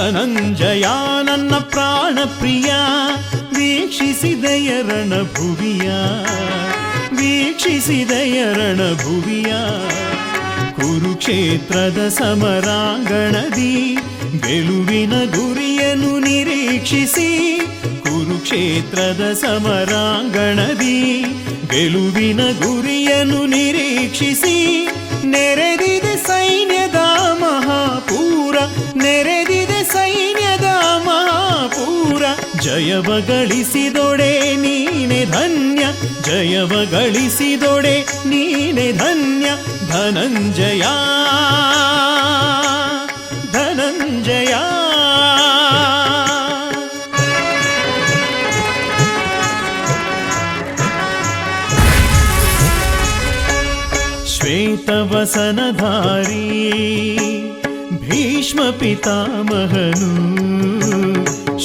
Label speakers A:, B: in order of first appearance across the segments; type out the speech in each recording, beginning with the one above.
A: ಧನಂಜಯ, ನನ್ನ ಪ್ರಾಣ ಪ್ರಿಯ ವೀಕ್ಷಿಸಿದೆಯ ವೀಕ್ಷಿಸಿದಯರಣ ವೀಕ್ಷಿಸಿದೆಯ ಭುವಿಯ ಕುರುಕ್ಷೇತ್ರದ ಸಮರಾಂಗಣದಿ, ಗೆಲುವಿನ ಗುರಿಯನ್ನು ನಿರೀಕ್ಷಿಸಿ, ಕುರುಕ್ಷೇತ್ರದ ಸಮರಾಂಗಣದಿ, ಗೆಲುವಿನ ಗುರಿಯನ್ನು ನಿರೀಕ್ಷಿಸಿ, ನೆರೆದಿದೆ ಸೈನ್ಯದ ಮಹಾಪೂರ ನೆರೆದಿದೆ ಜಯವ ಗಳಿಸಿದೊಡೆ ನೀನೆ ಧನ್ಯ ಜಯವ ಗಳಿಸಿದೊಡೆ ನೀನೆ ಧನ್ಯ ಧನಂಜಯ ಧನಂಜಯ ಶ್ವೇತವಸನಧಾರಿ ಭೀಷ್ಮ ಪಿತಾಮಹನು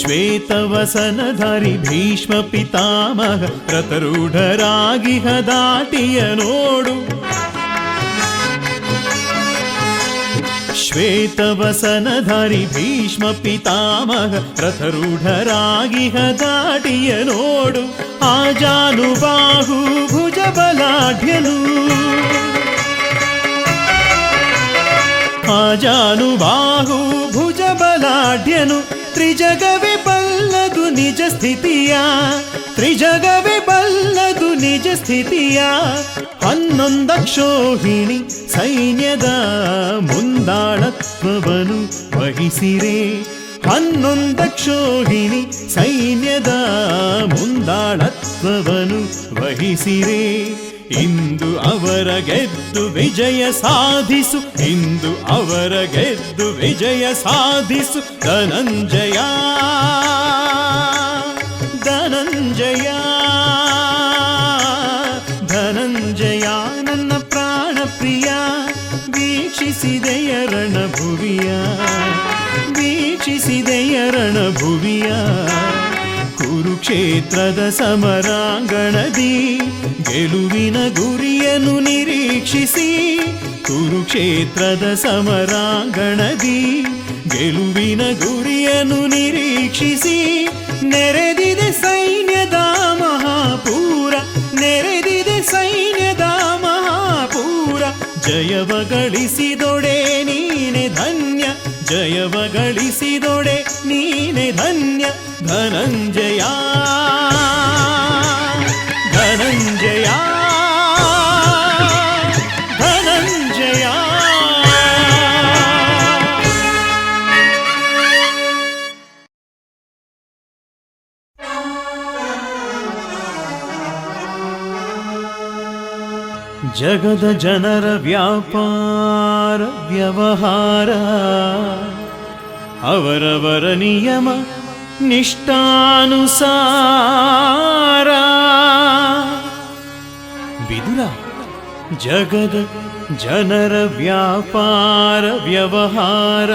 A: ಶ್ವೇತವಸನಧಾರಿ ಭೀಷ್ಮ ಪಿತಾಮಹ ರಥರೂಢರಾಗಿಹ ಹದಾಟಿಯ ನೋಡು. ಶ್ವೇತವಸನಧಾರಿ ಭೀಷ್ಮ ಪಿತಾಮಹ ರಥರೂಢರಾಗಿಹ ಹದಾಟಿಯ ನೋಡು. ಆಜಾನುಬಾಹು ಭುಜ ಬಲಾಢ್ಯನು. ಆಜಾನುಬಾಹು ಭುಜ ಬಲಾಢ್ಯನು. ತ್ರಿಜಗವೇ ನಿಜ ಸ್ಥಿತಿಯ ತ್ರಿಜಗವೇ ಬಲ್ಲದು ನಿಜ ಸ್ಥಿತಿಯ ಹನ್ನೊಂದಕ್ಷೋಹಿಣಿ ಸೈನ್ಯದ ಮುಂದಾಳತ್ವವನ್ನು ವಹಿಸಿರೆ. ಹನ್ನೊಂದಕ್ಷೋಹಿಣಿ ಸೈನ್ಯದ ಮುಂದಾಳತ್ವವನ್ನು ವಹಿಸಿರೆ. ಇಂದು ಅವರ ಗೆದ್ದು ವಿಜಯ ಸಾಧಿಸು, ಇಂದು ಅವರ ಗೆದ್ದು ವಿಜಯ ಸಾಧಿಸು, ಧನಂಜಯ ಧನಂಜಯ ಧನಂಜಯ, ನನ್ನ ಪ್ರಾಣ ಪ್ರಿಯ, ವೀಕ್ಷಿಸಿದೆಯ ರಣಭುವಿಯ ವೀಕ್ಷಿಸಿದೆಯ ರಣಭುವಿಯ. ಕುರುಕ್ಷೇತ್ರದ ಸಮರಾಂಗಣದಿ, ಗೆಲುವಿನ ಗುರಿಯನ್ನು ನಿರೀಕ್ಷಿಸಿ, ಕುರುಕ್ಷೇತ್ರದ ಸಮರಾಂಗಣದಿ, ಗೆಲುವಿನ ಗುರಿಯನ್ನು ನಿರೀಕ್ಷಿಸಿ, ನೆರೆದಿದೆ ಸೈನ್ಯದ ಮಹಾಪೂರ, ನೆರೆದಿದೆ ಸೈನ್ಯದ ಮಹಾಪೂರ. ಜಯವ ಗಳಿಸಿದೊಡೆ ನೀನೆ ಧನ್ಯ, ಜಯವ ಗಳಿಸಿದೊಡೆ ನೀನೆ ಧನ್ಯ. ಧನಂಜಯ ಧನಂಜಯ ಧನಂಜಯ ಜಗದ ಜನರ ವ್ಯಾಪಾರ ವ್ಯವಹಾರ ಅವರವರ ನಿಯಮ ನಿಷ್ಠಾನುಸಾರ ಬಿದುರ ಜಗದ ಜನರ ವ್ಯಾಪಾರ ವ್ಯವಹಾರ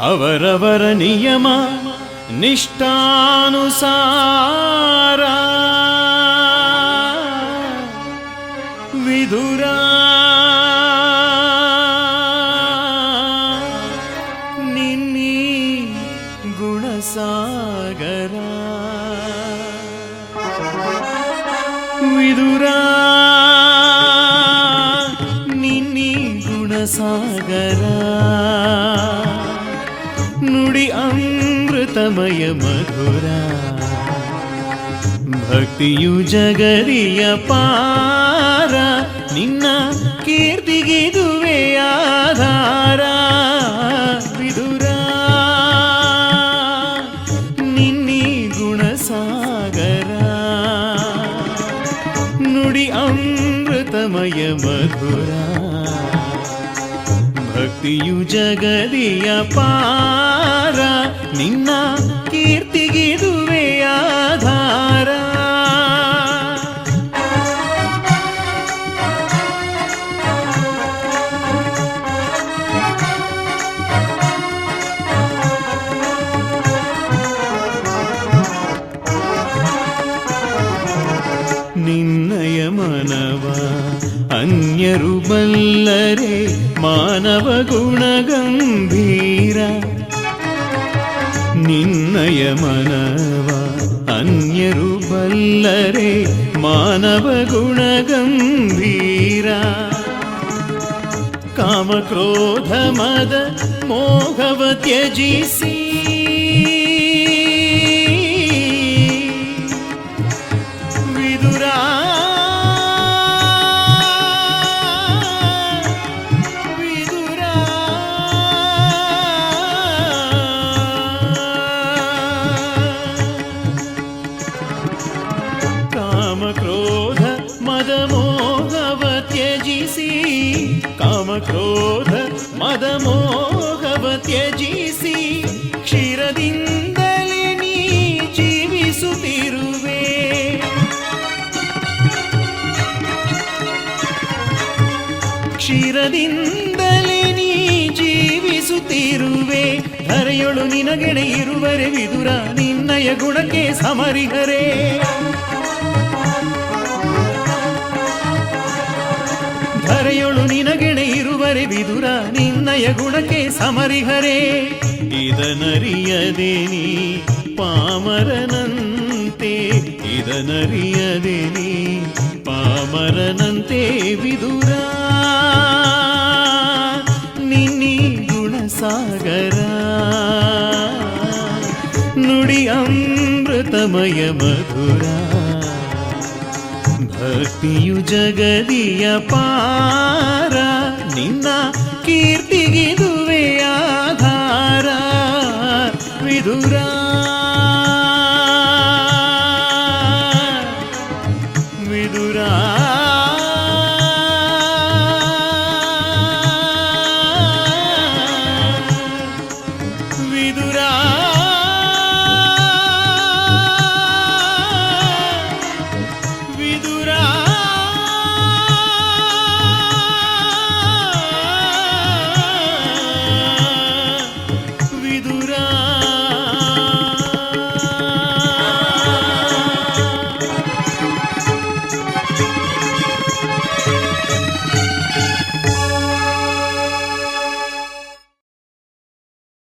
A: ಅವರವರ ನಿಯಮ ನಿಷ್ಠಾನುಸಾರ ವಿದುರ. ನಿನ್ನಿ ಗುಣಸಾಗರ. ನುಡಿ ಅಮೃತಮಯ ಮಧುರ. ಭಕ್ತಿಯು ಜಗರಿಯ ಪಾರ. ನಿನ್ನ ಕೀರ್ತಿಗಿದುವೆ ಆಧಾರ. ನುಡಿ ಅಮೃತಮಯ ಮಧುರ ಭಕ್ತಿಯು ಜಗದಿಯ ಪಾರ ನಿನ್ನ ಬಲ್ಲರೆ ಮಾನವ ಗುಣಗಂಭೀರ ನಿನ್ನಯ ಮನವ ಅನ್ಯರು ಬಲ್ಲರೆ ಮಾನವ ಗುಣಗಂಭೀರ ಕಾಮ ಕ್ರೋಧ ಮದ ಮೋಹವ ತ್ಯಜಿಸಿ ಕಾಮ ಕ್ರೋಧ ಮದ ಮೋಹವ ತ್ಯಜಿಸಿ ಕ್ಷೀರದಿಂದಲೇ ನೀ ಜೀವಿಸುತ್ತಿರುವೆ. ಕ್ಷೀರದಿಂದಲೇ ನೀ ಜೀವಿಸುತ್ತಿರುವೆ. ಧರೆಯೊಳು ನಿನಗೆಡೆ ಇರುವರೆ ವಿದುರ ನಿನ್ನಯ ಗುಣಕ್ಕೆ ಸಮರಿಹರೆ. ಧರೆಯೊಳು ಇರುವರೆ ವಿದುರ ನಿನ್ನಯ ಗುಣಕ್ಕೆ ಸಮರಿಹರೇ. ಇದನರಿಯದೆ ನೀ ಪಾಮರನಂತೆ. ಇದನರಿಯದೆ ನೀ ಪಾಮರನಂತೆ ವಿದುರ. ನಿನ್ನಿ ಗುಣಸಾಗರ. ನುಡಿ ಅಮೃತಮಯ ಮಧುರ. ಭಕ್ತಿಯು ಜಗದಿಯ ಪಾರ ನಿನ್ನ ಕೀರ್ತಿಗಿದುವೆ